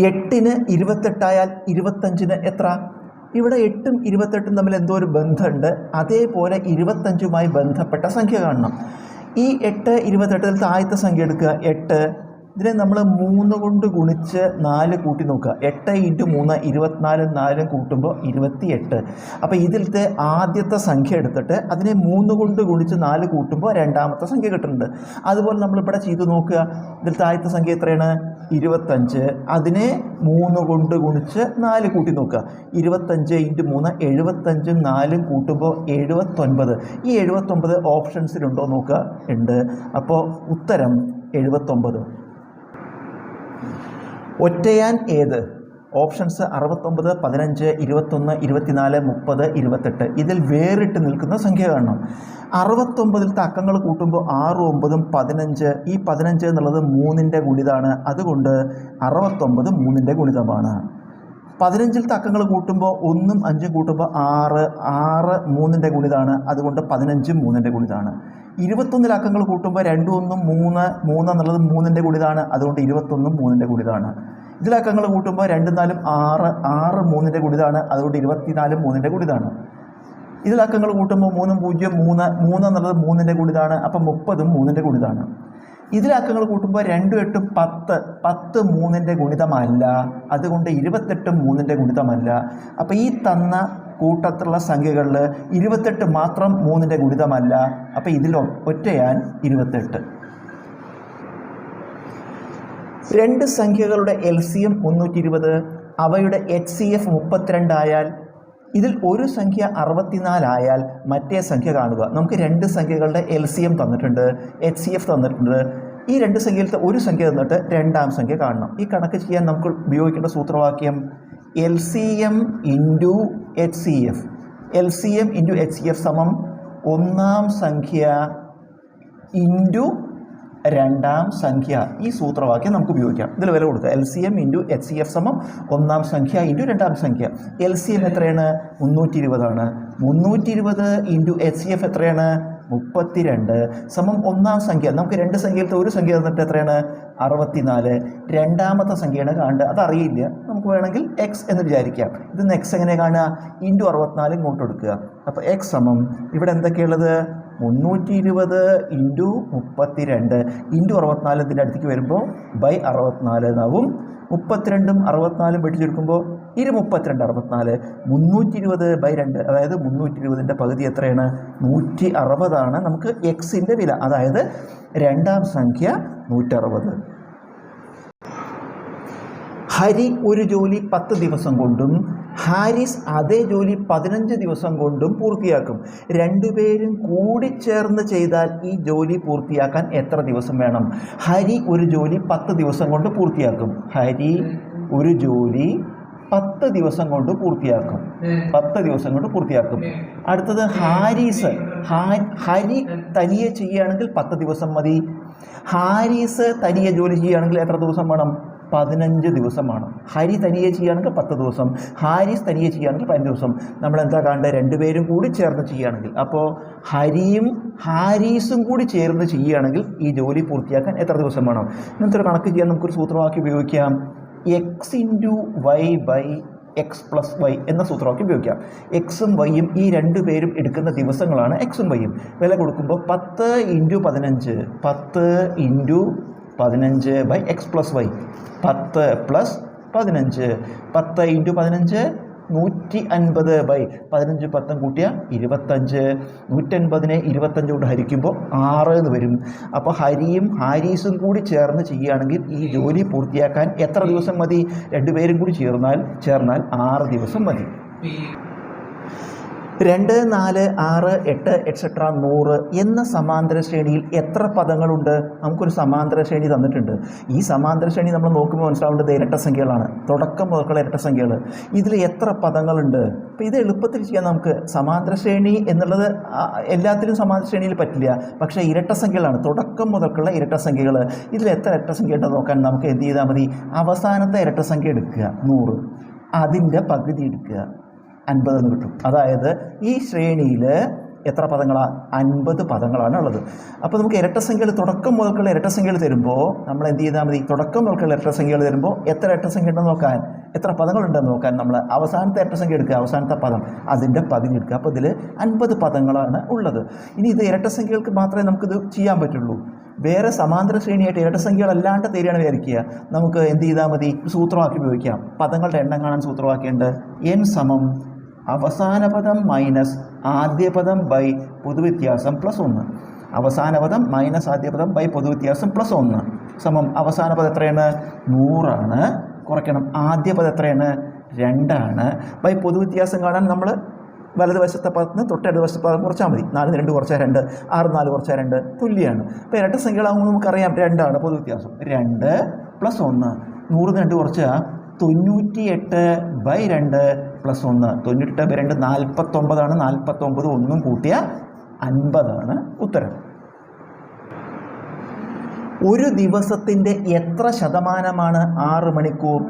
എട്ടിന് ഇരുപത്തെട്ടായാൽ ഇരുപത്തഞ്ചിന് എത്ര? ഇവിടെ എട്ടും ഇരുപത്തെട്ടും തമ്മിൽ എന്തോ ഒരു ബന്ധമുണ്ട്. അതേപോലെ ഇരുപത്തഞ്ചുമായി ബന്ധപ്പെട്ട സംഖ്യ കാണണം. ഈ എട്ട് ഇരുപത്തെട്ടിൽ താഴത്തെ സംഖ്യ എടുക്കുക. എട്ട്. ഇതിനെ നമ്മൾ മൂന്ന് കൊണ്ട് ഗുണിച്ച് നാല് കൂട്ടി നോക്കുക. എട്ട് ഇന്റു മൂന്ന് ഇരുപത്തിനാലും നാലും കൂട്ടുമ്പോൾ ഇരുപത്തി എട്ട് അപ്പോൾ ഇതിലത്തെ ആദ്യത്തെ സംഖ്യ എടുത്തിട്ട് അതിനെ മൂന്ന് കൊണ്ട് ഗുണിച്ച് നാല് കൂട്ടുമ്പോൾ രണ്ടാമത്തെ സംഖ്യ കിട്ടുന്നുണ്ട്. അതുപോലെ നമ്മളിവിടെ ചെയ്ത് നോക്കുക. ഇതിൽ താഴത്തെ സംഖ്യ എത്രയാണ്? ഇരുപത്തഞ്ച് അതിനെ മൂന്ന് കൊണ്ട് ഗുണിച്ച് നാല് കൂട്ടി നോക്കുക. ഇരുപത്തഞ്ച് ഇന്റു മൂന്ന് എഴുപത്തഞ്ചും നാലും കൂട്ടുമ്പോൾ എഴുപത്തൊൻപത്. ഈ എഴുപത്തൊൻപത് ഓപ്ഷൻസിലുണ്ടോ നോക്കുക. ഉണ്ട്. അപ്പോൾ ഉത്തരം എഴുപത്തൊമ്പത് ഒറ്റയാൻ ഏത്? ഓപ്ഷൻസ് അറുപത്തൊമ്പത് പതിനഞ്ച് ഇരുപത്തൊന്ന് ഇരുപത്തിനാല് മുപ്പത് ഇരുപത്തെട്ട്. ഇതിൽ വേറിട്ട് നിൽക്കുന്ന സംഖ്യ കാണണം. അറുപത്തൊമ്പതിലത്തെ അക്കങ്ങൾ കൂട്ടുമ്പോൾ ആറ് ഒമ്പതും പതിനഞ്ച്. ഈ പതിനഞ്ച് എന്നുള്ളത് മൂന്നിന്റെ ഗുണിതാണ്. അതുകൊണ്ട് അറുപത്തൊമ്പത് മൂന്നിന്റെ ഗുണിതമാണ്. പതിനഞ്ചിലത്തെ അക്കങ്ങൾ കൂട്ടുമ്പോൾ ഒന്നും അഞ്ചും കൂട്ടുമ്പോൾ ആറ്. ആറ് മൂന്നിന്റെ ഗുണിതാണ്. അതുകൊണ്ട് പതിനഞ്ചും മൂന്നിന്റെ ഗുണിതാണ്. ഇരുപത്തൊന്നിൽ അക്കങ്ങൾ കൂട്ടുമ്പോൾ രണ്ടും ഒന്നും മൂന്ന്. മൂന്ന് എന്നുള്ളത് മൂന്നിന്റെ ഗുണിതാണ്. അതുകൊണ്ട് ഇരുപത്തൊന്നും മൂന്നിന്റെ ഗുണിതാണ്. ഇതിൽ അക്കങ്ങൾ കൂട്ടുമ്പോൾ രണ്ടും നാലും ആറ് ആറ് മൂന്നിന്റെ ഗുണിതാണ് അതുകൊണ്ട് ഇരുപത്തിനാലും മൂന്നിന്റെ ഗുണിതാണ് ഇതിലക്കങ്ങൾ കൂട്ടുമ്പോൾ മൂന്നും പൂജ്യം മൂന്ന് മൂന്ന് എന്നുള്ളത് മൂന്നിന്റെ ഗുണിതാണ് അപ്പം മുപ്പതും മൂന്നിന്റെ ഗുണിതാണ് ഇതിലക്കങ്ങൾ കൂട്ടുമ്പോൾ രണ്ടും എട്ടും പത്ത് പത്ത് മൂന്നിന്റെ ഗുണിതമല്ല. അതുകൊണ്ട് ഇരുപത്തെട്ടും മൂന്നിന്റെ ഗുണിതമല്ല. അപ്പോൾ ഈ തന്ന കൂട്ടത്തിലുള്ള സംഖ്യകളിൽ ഇരുപത്തെട്ട് മാത്രം മൂന്നിന്റെ ഗുണിതമല്ല. അപ്പോൾ ഇതിൽ ഒറ്റയാൻ ഇരുപത്തെട്ട്. രണ്ട് സംഖ്യകളുടെ എൽ സി എം മുന്നൂറ്റി ഇരുപത് അവയുടെ എച്ച് സി എഫ് മുപ്പത്തിരണ്ടായാൽ ഇതിൽ ഒരു സംഖ്യ അറുപത്തിനാലായാൽ മറ്റേ സംഖ്യ കാണുക. നമുക്ക് രണ്ട് സംഖ്യകളുടെ എൽ സി എം തന്നിട്ടുണ്ട് എച്ച് സി എഫ് തന്നിട്ടുണ്ട്. ഈ രണ്ട് സംഖ്യയിലത്തെ ഒരു സംഖ്യ തന്നിട്ട് രണ്ടാം സംഖ്യ കാണണം. ഈ കണക്ക് ചെയ്യാൻ നമുക്ക് ഉപയോഗിക്കേണ്ട സൂത്രവാക്യം L C M into H C F L C M into H C F സമം ഒന്നാം സംഖ്യ ഇന്റു രണ്ടാം സംഖ്യ ഈ സൂത്രവാക്യം നമുക്ക് ഉപയോഗിക്കാം. ഇതിൽ വില കൊടുക്കുക. L C M into H C F സമം ഒന്നാം സംഖ്യ ഇന്റു രണ്ടാം സംഖ്യ. എൽ സി എം എത്രയാണ്? മുന്നൂറ്റി ഇരുപതാണ് മുന്നൂറ്റി ഇരുപത് ഇന്റു എച്ച് സി എഫ് എത്രയാണ്? മുപ്പത്തിരണ്ട് സമം ഒന്നാം സംഖ്യ. നമുക്ക് രണ്ട് സംഖ്യയിലത്തെ ഒരു സംഖ്യ തന്നിട്ട് എത്രയാണ്? അറുപത്തിനാല്. രണ്ടാമത്തെ സംഖ്യയാണ് കാണേണ്ടത്. അതറിയില്ല. നമുക്ക് വേണമെങ്കിൽ എക്സ് എന്ന് വിചാരിക്കാം. ഇത് എക്സ് എങ്ങനെ കാണുക? ഇന്റു അറുപത്തിനാല് ഇങ്ങോട്ട് കൊടുക്കുക. അപ്പോൾ എക്സ് സമം ഇവിടെ എന്തൊക്കെയുള്ളത്? മുന്നൂറ്റി ഇരുപത് ഇന്റു മുപ്പത്തിരണ്ട്. ഇന്റു അറുപത്തിനാല് ഇതിന്റെ അടുത്തേക്ക് വരുമ്പോൾ ബൈ അറുപത്തിനാല് എന്നാവും. മുപ്പത്തിരണ്ടും അറുപത്തിനാലും വെട്ടി ചുരുക്കുമ്പോൾ ഇരു മുപ്പത്തിരണ്ട് അറുപത്തിനാല്. മുന്നൂറ്റി ഇരുപത് ബൈ രണ്ട് അതായത് മുന്നൂറ്റി ഇരുപതിന്റെ പകുതി എത്രയാണ്? നൂറ്റി അറുപതാണ് നമുക്ക് എക്സിന്റെ വില. അതായത് രണ്ടാം സംഖ്യ നൂറ്ററുപത്. ഹരി ഒരു ജോലി പത്ത് ദിവസം കൊണ്ടും ഹാരിസ് അതേ ജോലി പതിനഞ്ച് ദിവസം കൊണ്ടും പൂർത്തിയാക്കും. രണ്ടുപേരും കൂടിച്ചേർന്ന് ചെയ്താൽ ഈ ജോലി പൂർത്തിയാക്കാൻ എത്ര ദിവസം വേണം? ഹരി ഒരു ജോലി പത്ത് ദിവസം കൊണ്ട് പൂർത്തിയാക്കും. ഹരി ഒരു ജോലി പത്ത് ദിവസം കൊണ്ട് പൂർത്തിയാക്കും. പത്ത് ദിവസം കൊണ്ട് പൂർത്തിയാക്കും. അടുത്തത് ഹാരിസ്. ഹരി തനിയെ ചെയ്യുകയാണെങ്കിൽ പത്ത് ദിവസം മതി. ഹാരിസ് തനിയെ ജോലി ചെയ്യുകയാണെങ്കിൽ എത്ര ദിവസം വേണം? പതിനഞ്ച് ദിവസമാണ് ഹരി തനിയെ ചെയ്യുകയാണെങ്കിൽ പത്ത് ദിവസം. ഹാരിസ് തനിയെ ചെയ്യുകയാണെങ്കിൽ പതിനഞ്ച് ദിവസം. നമ്മൾ എന്താ കാണേണ്ടത് രണ്ടുപേരും കൂടി ചേർന്ന് ചെയ്യുകയാണെങ്കിൽ. അപ്പോൾ ഹരിയും ഹാരീസും കൂടി ചേർന്ന് ചെയ്യുകയാണെങ്കിൽ ഈ ജോലി പൂർത്തിയാക്കാൻ എത്ര ദിവസം വേണം? ഇങ്ങനത്തെ ഒരു കണക്ക് ചെയ്യാൻ നമുക്കൊരു സൂത്രവാക്യം ഉപയോഗിക്കാം. X into Y by X plus Y എന്ന സൂത്രവാക്യം ഉപയോഗിക്കാം. എക്സും വൈയും ഈ രണ്ട് പേരും എടുക്കുന്ന ദിവസങ്ങളാണ് എക്സും വൈയും വില കൊടുക്കുമ്പോൾ പത്ത് ഇന്റു പതിനഞ്ച് പത്ത് ഇന്റു പതിനഞ്ച് ബൈ എക്സ് പ്ലസ് വൈ പത്ത് പ്ലസ് പതിനഞ്ച്. പത്ത് ഇന്റു പതിനഞ്ച് നൂറ്റി അൻപത് ബൈ പതിനഞ്ച് പത്തും കൂട്ടിയ ഇരുപത്തഞ്ച്. നൂറ്റൻപതിനെ ഇരുപത്തഞ്ച് കൊണ്ട് ഹരിക്കുമ്പോൾ ആറ് എന്ന് വരും. അപ്പോൾ ഹരിയും ഹാരീസും കൂടി ചേർന്ന് ചെയ്യുകയാണെങ്കിൽ ഈ ജോലി പൂർത്തിയാക്കാൻ എത്ര ദിവസം മതി? രണ്ടുപേരും കൂടി ചേർന്നാൽ ചേർന്നാൽ ആറ് ദിവസം മതി. രണ്ട് നാല് ആറ് എട്ട് എക്സെട്ര നൂറ് എന്ന സമാന്തര ശ്രേണിയിൽ എത്ര പദങ്ങളുണ്ട്? നമുക്കൊരു സമാന്തര ശ്രേണി തന്നിട്ടുണ്ട്. ഈ സമാന്തര ശ്രേണി നമ്മൾ നോക്കുമ്പോൾ മനസ്സിലാവേണ്ടത് ഇരട്ട സംഖ്യകളാണ്. തുടക്കം മുതൽക്കുള്ള ഇരട്ട സംഖ്യകൾ ഇതിൽ എത്ര പദങ്ങളുണ്ട്? അപ്പോൾ ഇത് എളുപ്പത്തിൽ ചെയ്യാൻ നമുക്ക്. സമാന്തര ശ്രേണി എന്നുള്ളത് എല്ലാത്തിലും സമാന്തര ശ്രേണിയിൽ പറ്റില്ല. പക്ഷേ ഇരട്ട സംഖ്യകളാണ്. തുടക്കം മുതൽക്കുള്ള ഇരട്ട സംഖ്യകൾ ഇതിൽ എത്ര ഇരട്ട സംഖ്യ ഉണ്ടെന്ന് നോക്കാൻ നമുക്ക് എന്ത് ചെയ്താൽ മതി? അവസാനത്തെ ഇരട്ട സംഖ്യ എടുക്കുക. നൂറ്. അതിന്റെ പകുതി എടുക്കുക. അൻപത് എന്ന് കിട്ടും. അതായത് ഈ ശ്രേണിയിൽ എത്ര പദങ്ങളാണ് അൻപത് പദങ്ങളാണ് ഉള്ളത്. അപ്പോൾ നമുക്ക് ഇരട്ടസംഖ്യകൾ തുടക്കം മുതൽക്കുള്ള ഇരട്ടസംഖ്യകൾ തരുമ്പോൾ നമ്മൾ എന്ത് ചെയ്താൽ മതി? തുടക്കം മുതൽക്കുള്ള ഇരട്ടസംഖ്യകൾ തരുമ്പോൾ എത്ര ഇരട്ടസംഖ്യ ഉണ്ടെന്ന് നോക്കാൻ എത്ര പദങ്ങളുണ്ടെന്ന് നോക്കാൻ നമ്മൾ അവസാനത്തെ ഇരട്ടസംഖ്യ എടുക്കുക. അവസാനത്തെ പദം അതിന്റെ പകുതി എടുക്കുക. അപ്പോൾ ഇതിൽ അൻപത് പദങ്ങളാണ് ഉള്ളത്. ഇനി ഇത് ഇരട്ടസംഖ്യകൾക്ക് മാത്രമേ നമുക്കിത് ചെയ്യാൻ പറ്റുള്ളൂ. വേറെ സമാന്തര ശ്രേണിയായിട്ട് ഇരട്ട സംഖ്യകളല്ലാണ്ട് തരികയാണ് വിചാരിക്കുക. നമുക്ക് എന്ത് ചെയ്താൽ മതി? സൂത്രവാക്യം ഉപയോഗിക്കാം. പദങ്ങളുടെ എണ്ണം കാണാൻ സൂത്രവാക്യമുണ്ട്. എൻ സമം അവസാന പദം മൈനസ് ആദ്യ പദം ബൈ പൊതുവ്യത്യാസം പ്ലസ് ഒന്ന് അവസാന പദം മൈനസ് ആദ്യ പദം ബൈ പൊതുവ്യത്യാസം പ്ലസ് ഒന്ന് സമം അവസാന പദം എത്രയാണ്? നൂറാണ്. കുറയ്ക്കണം. ആദ്യ പദം എത്രയാണ്? രണ്ടാണ്. ബൈ പൊതുവ്യത്യാസം കാണാൻ നമ്മൾ വലതുവശത്തെ പദത്തിന് തൊട്ടടുത്ത വശത്തെ പദം കുറച്ചാൽ മതി. നാല് രണ്ട് കുറച്ചാൽ രണ്ട്. ആറ് നാല് കുറച്ചാൽ രണ്ട്. തുല്യമാണ് അപ്പോൾ ഇരട്ട സംഖ്യകളാകുമ്പോൾ നമുക്കറിയാം രണ്ടാണ് പൊതുവ്യത്യാസം. രണ്ട് പ്ലസ് ഒന്ന് നൂറ് രണ്ട് കുറച്ചാൽ തൊണ്ണൂറ്റി എട്ട് ബൈ രണ്ട്. പ്ലസ് ഒന്ന്. തൊണ്ണൂറ്റെട്ട് ബൈ രണ്ട് നാൽപ്പത്തൊമ്പതാണ് നാൽപ്പത്തൊമ്പത് ഒന്നും കൂട്ടിയ അൻപതാണ് ഉത്തരം. ഒരു ദിവസത്തിന്റെ എത്ര ശതമാനമാണ് ആറ് മണിക്കൂർ?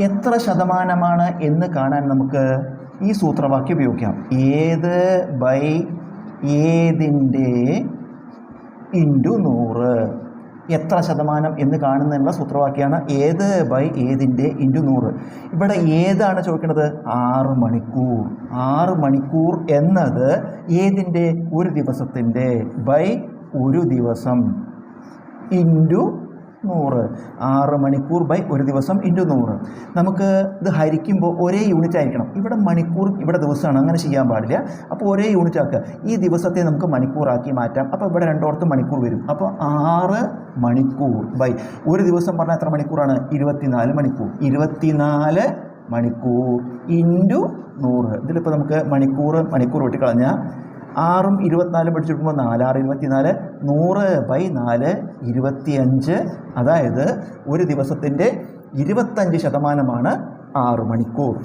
എത്ര ശതമാനമാണ് എന്ന് കാണാൻ നമുക്ക് ഈ സൂത്രവാക്യം ഉപയോഗിക്കാം. ഏത് ബൈ ഏതിന്റെ ഇന്റു നൂറ്. എത്ര ശതമാനം എന്ന് കാണുന്നതിനുള്ള സൂത്രവാക്യമാണ് ഏത് ബൈ ഏതിന്റെ ഇന്റു നൂറ്. ഇവിടെ ഏതാണ് ചോദിക്കുന്നത്? ആറ് മണിക്കൂർ. ആറ് മണിക്കൂർ എന്നത് ഏതിന്റെ? ഒരു ദിവസത്തിന്റെ. ബൈ ഒരു ദിവസം. ഇന്റു നൂറ്. ആറ് മണിക്കൂർ ബൈ ഒരു ദിവസം ഇന്റു നൂറ്. നമുക്ക് ഇത് ഹരിക്കുമ്പോൾ ഒരേ യൂണിറ്റ് ആയിരിക്കണം. ഇവിടെ മണിക്കൂർ ഇവിടെ ദിവസമാണ്. അങ്ങനെ ചെയ്യാൻ പാടില്ല. അപ്പോൾ ഒരേ യൂണിറ്റ് ആക്കുക. ഈ ദിവസത്തെ നമുക്ക് മണിക്കൂറാക്കി മാറ്റാം. അപ്പോൾ ഇവിടെ രണ്ടോടത്തും മണിക്കൂർ വരും. അപ്പോൾ ആറ് മണിക്കൂർ ബൈ ഒരു ദിവസം പറഞ്ഞാൽ എത്ര മണിക്കൂറാണ്? ഇരുപത്തിനാല് മണിക്കൂർ. ഇരുപത്തിനാല് മണിക്കൂർ ഇന്റു നൂറ്. ഇതിലിപ്പോൾ നമുക്ക് മണിക്കൂർ മണിക്കൂർ വെട്ടിക്കളഞ്ഞാൽ ആറും ഇരുപത്തിനാലും പഠിച്ചെടുക്കുമ്പോൾ നാലാറ് ഇരുപത്തിനാല് നൂറ് ബൈ നാല് ഇരുപത്തിയഞ്ച്. അതായത് ഒരു ദിവസത്തിന്റെ ഇരുപത്തഞ്ച് ശതമാനമാണ് ആറ് മണിക്കൂർ.